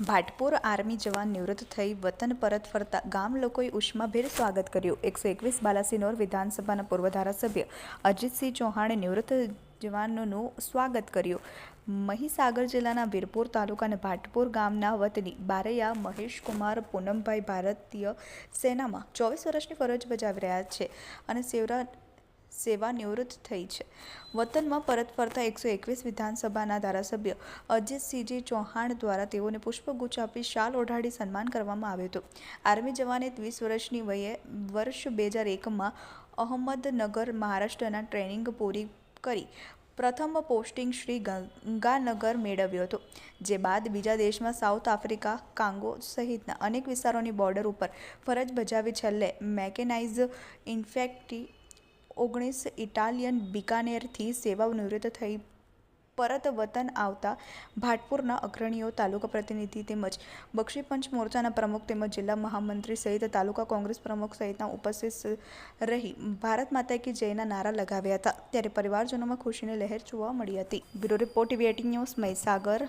Bhatpur army જવાન નિવૃત્ત થઈ વતન પરત ફરતા ગામ લોકોએ ઉષ્માભેર સ્વાગત કર્યું. એકસો એકવીસ બાલાસિનોર વિધાનસભાના પૂર્વ ધારાસભ્ય અજીતસિંહ ચૌહાણે નિવૃત્ત જવાનોનું સ્વાગત કર્યું. મહીસાગર જિલ્લાના વીરપુર તાલુકાના ભાટપુર ગામના વતની બારૈયા મહેશકુમાર પૂનમભાઈ ભારતીય સેનામાં ચોવીસ વર્ષની ફરજ બજાવી રહ્યા છે અને સેવરા સેવા નિવૃત્ત થઈ છે. વતનમાં પરત ફરતા એકસો એકવીસ વિધાનસભાના ધારાસભ્ય અજીતસિંહજી ચૌહાણ દ્વારા તેઓને પુષ્પગુચ્છ આપી શાલ ઓઢાડી સન્માન કરવામાં આવ્યું હતું. આર્મી જવાને વીસ વર્ષની વયે વર્ષ બે હજાર એકમાં અહમદનગર મહારાષ્ટ્રના ટ્રેનિંગ પૂરી કરી પ્રથમ પોસ્ટિંગ શ્રી ગંગાનગર મેળવ્યો હતો, જે બાદ બીજા દેશમાં સાઉથ આફ્રિકા, કાંગો સહિતના અનેક વિસ્તારોની બોર્ડર ઉપર ફરજ બજાવી છેલ્લે મેકેનાઇઝ ઇન્ફેક્ટી ઓગણીસ ઇટાલિયન બિકાનેરથી સેવાનિવૃત્ત થઈ. પરત વતન આવતા ભાટપુરના અગ્રણીઓ, તાલુકા પ્રતિનિધિ તેમજ બક્ષીપંચ મોરચાના પ્રમુખ તેમજ જિલ્લા મહામંત્રી સહિત તાલુકા કોંગ્રેસ પ્રમુખ સહિતના ઉપસ્થિત રહી ભારત માતા કી જયના નારા લગાવ્યા હતા. ત્યારે પરિવારજનોમાં ખુશીની લહેર જોવા મળી હતી. Bureau report TV news Mahisagar.